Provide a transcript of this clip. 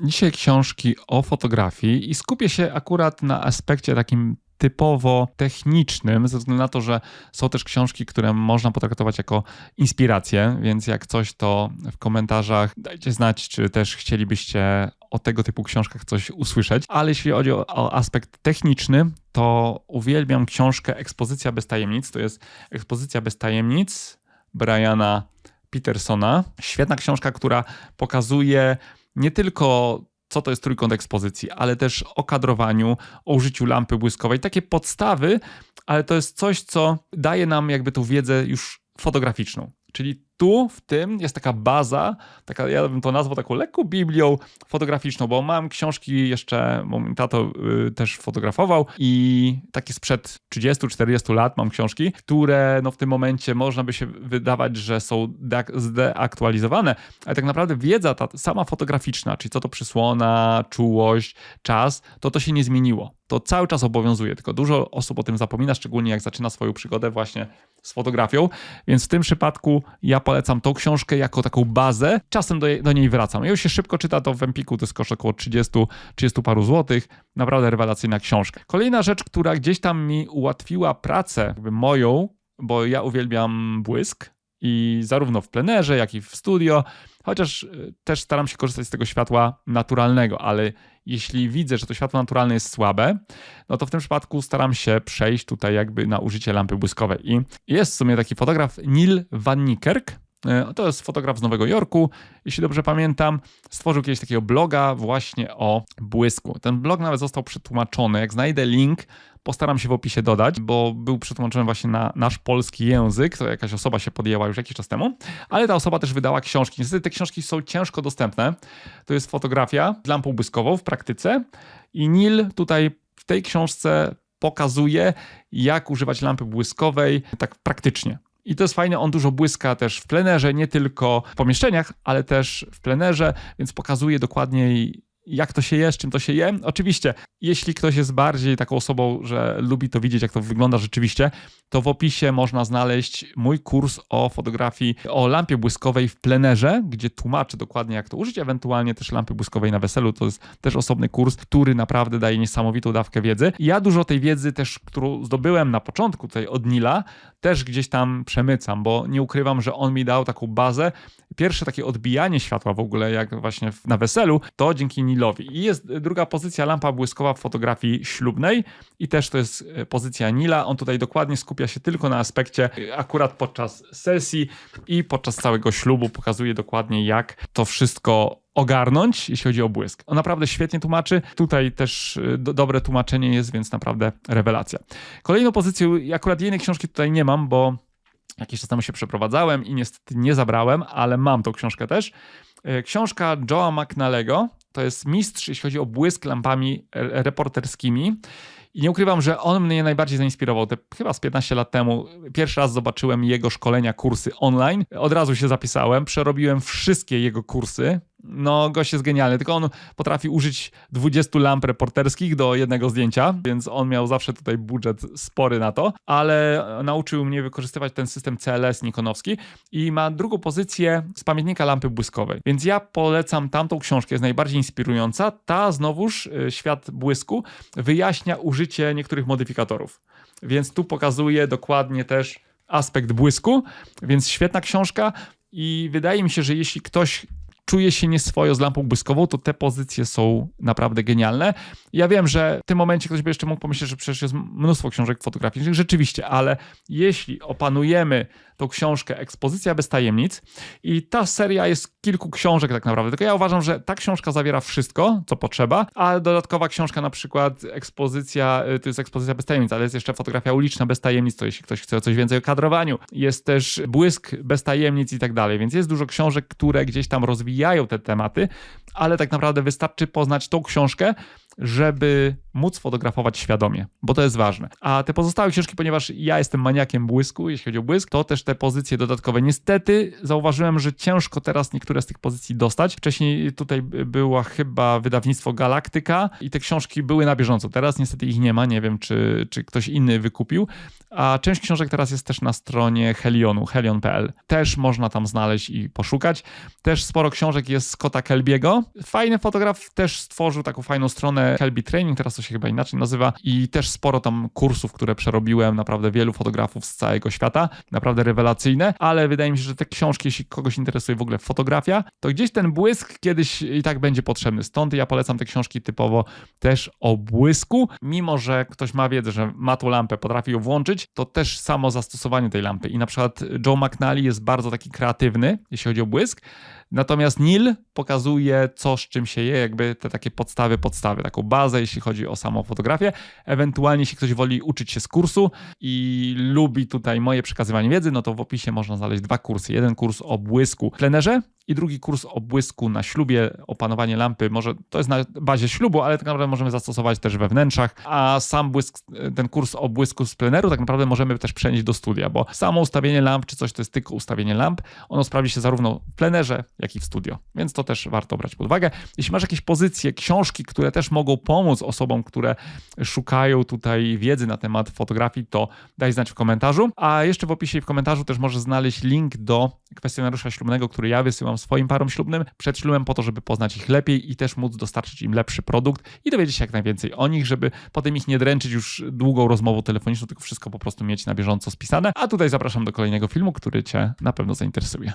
Dzisiaj książki o fotografii i skupię się akurat na aspekcie takim typowo technicznym, ze względu na to, że są też książki, które można potraktować jako inspirację, więc jak coś, to w komentarzach dajcie znać, czy też chcielibyście o tego typu książkach coś usłyszeć. Ale jeśli chodzi o, o aspekt techniczny, to uwielbiam książkę Ekspozycja bez tajemnic. To jest Ekspozycja bez tajemnic Briana Petersona. Świetna książka, która pokazuje nie tylko co to jest trójkąt ekspozycji, ale też o kadrowaniu, o użyciu lampy błyskowej. Takie podstawy, ale to jest coś, co daje nam jakby tą wiedzę już fotograficzną. Czyli tu w tym jest taka baza, taka, ja bym to nazwał taką lekką biblią fotograficzną, bo mam książki jeszcze, bo mój tato y, też fotografował i takie sprzed 30-40 lat mam książki, które no w tym momencie można by się wydawać, że są zdeaktualizowane, ale tak naprawdę wiedza ta sama fotograficzna, czyli co to przysłona, czułość, czas, to to się nie zmieniło. To cały czas obowiązuje, tylko dużo osób o tym zapomina, szczególnie jak zaczyna swoją przygodę właśnie z fotografią, więc w tym przypadku ja polecam tą książkę jako taką bazę. Czasem do, do niej wracam. Już się szybko czyta to w Empiku, to jest koszt około 30, 30 paru złotych. Naprawdę rewelacyjna książka. Kolejna rzecz, która gdzieś tam mi ułatwiła pracę moją, bo ja uwielbiam błysk i zarówno w plenerze, jak i w studio, chociaż y, też staram się korzystać z tego światła naturalnego, ale jeśli widzę, że to światło naturalne jest słabe, no to w tym przypadku staram się przejść tutaj jakby na użycie lampy błyskowej. I jest w sumie taki fotograf Neil Van Niekerk, e, to jest fotograf z Nowego Jorku, jeśli dobrze pamiętam. Stworzył kiedyś takiego bloga właśnie o błysku. Ten blog nawet został przetłumaczony. Jak znajdę link, postaram się w opisie dodać, bo był przetłumaczony właśnie na nasz polski język. To jakaś osoba się podjęła już jakiś czas temu, ale ta osoba też wydała książki. Niestety te książki są ciężko dostępne. To jest fotografia z lampą błyskową w praktyce i Nil tutaj w tej książce pokazuje, jak używać lampy błyskowej tak praktycznie. I to jest fajne, on dużo błyska też w plenerze, nie tylko w pomieszczeniach, ale też w plenerze, więc pokazuje dokładniej, jak to się je, z czym to się je. Oczywiście, jeśli ktoś jest bardziej taką osobą, że lubi to widzieć, jak to wygląda rzeczywiście, to w opisie można znaleźć mój kurs o fotografii, o lampie błyskowej w plenerze, gdzie tłumaczę dokładnie, jak to użyć, ewentualnie też lampy błyskowej na weselu. To jest też osobny kurs, który naprawdę daje niesamowitą dawkę wiedzy. Ja dużo tej wiedzy też, którą zdobyłem na początku tutaj od Nila, też gdzieś tam przemycam, bo nie ukrywam, że on mi dał taką bazę. Pierwsze takie odbijanie światła w ogóle, jak właśnie na weselu, to dzięki Nilowi. I jest druga pozycja, lampa błyskowa w fotografii ślubnej i też to jest e, pozycja Nila. On tutaj dokładnie skupia się tylko na aspekcie e, akurat podczas sesji i podczas całego ślubu pokazuje dokładnie, jak to wszystko ogarnąć, jeśli chodzi o błysk. On naprawdę świetnie tłumaczy. Tutaj też y, do, dobre tłumaczenie jest, więc naprawdę rewelacja. Kolejną pozycję, akurat jednej książki tutaj nie mam, bo jakiś czas temu się przeprowadzałem i niestety nie zabrałem, ale mam tą książkę też. Y, książka Joe'a McNalego to jest mistrz, jeśli chodzi o błysk lampami reporterskimi. I nie ukrywam, że on mnie najbardziej zainspirował. Te, chyba z 15 lat temu pierwszy raz zobaczyłem jego szkolenia, kursy online. Od razu się zapisałem, przerobiłem wszystkie jego kursy no gość jest genialny, tylko on potrafi użyć 20 lamp reporterskich do jednego zdjęcia, więc on miał zawsze tutaj budżet spory na to, ale nauczył mnie wykorzystywać ten system CLS Nikonowski i ma drugą pozycję z pamiętnika lampy błyskowej. Więc ja polecam tamtą książkę, jest najbardziej inspirująca. Ta znowuż, y, Świat Błysku, wyjaśnia użycie niektórych modyfikatorów. Więc tu pokazuje dokładnie też aspekt błysku, więc świetna książka i wydaje mi się, że jeśli ktoś czuje się nieswojo z lampą błyskową, to te pozycje są naprawdę genialne. Ja wiem, że w tym momencie ktoś by jeszcze mógł pomyśleć, że przecież jest mnóstwo książek fotograficznych, rzeczywiście, ale jeśli opanujemy tą książkę Ekspozycja bez tajemnic i ta seria jest kilku książek tak naprawdę, tylko ja uważam, że ta książka zawiera wszystko, co potrzeba, a dodatkowa książka na przykład Ekspozycja, y, to jest Ekspozycja bez tajemnic, ale jest jeszcze fotografia uliczna bez tajemnic, to jeśli ktoś chce coś więcej o kadrowaniu, jest też Błysk bez tajemnic i tak dalej, więc jest dużo książek, które gdzieś tam rozwijają te tematy, ale tak naprawdę wystarczy poznać tą książkę, żeby móc fotografować świadomie, bo to jest ważne. A te pozostałe książki, ponieważ ja jestem maniakiem błysku, jeśli chodzi o błysk, to też te pozycje dodatkowe. Niestety zauważyłem, że ciężko teraz niektóre z tych pozycji dostać. Wcześniej tutaj była chyba wydawnictwo Galaktyka i te książki były na bieżąco. Teraz niestety ich nie ma, nie wiem czy, czy ktoś inny wykupił. A część książek teraz jest też na stronie Helionu, helion.pl. Też można tam znaleźć i poszukać. Też sporo książek jest Scotta Kelbiego. Fajny fotograf też stworzył taką fajną stronę Kelby Training, teraz to się chyba inaczej nazywa. I też sporo tam kursów, które przerobiłem, naprawdę wielu fotografów z całego świata, naprawdę rewelacyjne, ale wydaje mi się, że te książki, jeśli kogoś interesuje w ogóle fotografia, to gdzieś ten błysk kiedyś i tak będzie potrzebny. Stąd ja polecam te książki typowo też o błysku, mimo że ktoś ma wiedzę, że ma tu lampę, potrafi ją włączyć, to też samo zastosowanie tej lampy. I na przykład Joe McNally jest bardzo taki kreatywny, jeśli chodzi o błysk, Natomiast Nil pokazuje, co z czym się je, jakby te takie podstawy, podstawy, taką bazę, jeśli chodzi o samą fotografię. Ewentualnie, jeśli ktoś woli uczyć się z kursu i lubi tutaj moje przekazywanie wiedzy, no to w opisie można znaleźć dwa kursy. Jeden kurs o błysku w plenerze i drugi kurs o błysku na ślubie, opanowanie lampy. Może to jest na bazie ślubu, ale tak naprawdę możemy zastosować też we wnętrzach, a sam błysk, ten kurs o błysku z pleneru tak naprawdę możemy też przenieść do studia, bo samo ustawienie lamp czy coś to jest tylko ustawienie lamp, ono sprawdzi się zarówno w plenerze, jak i w studio. Więc to też warto brać pod uwagę. Jeśli masz jakieś pozycje, książki, które też mogą pomóc osobom, które szukają tutaj wiedzy na temat fotografii, to daj znać w komentarzu. A jeszcze w opisie i w komentarzu też możesz znaleźć link do kwestionariusza ślubnego, który ja wysyłam swoim parom ślubnym przed ślubem po to, żeby poznać ich lepiej i też móc dostarczyć im lepszy produkt i dowiedzieć się jak najwięcej o nich, żeby potem ich nie dręczyć już długą rozmową telefoniczną, tylko wszystko po prostu mieć na bieżąco spisane. A tutaj zapraszam do kolejnego filmu, który Cię na pewno zainteresuje.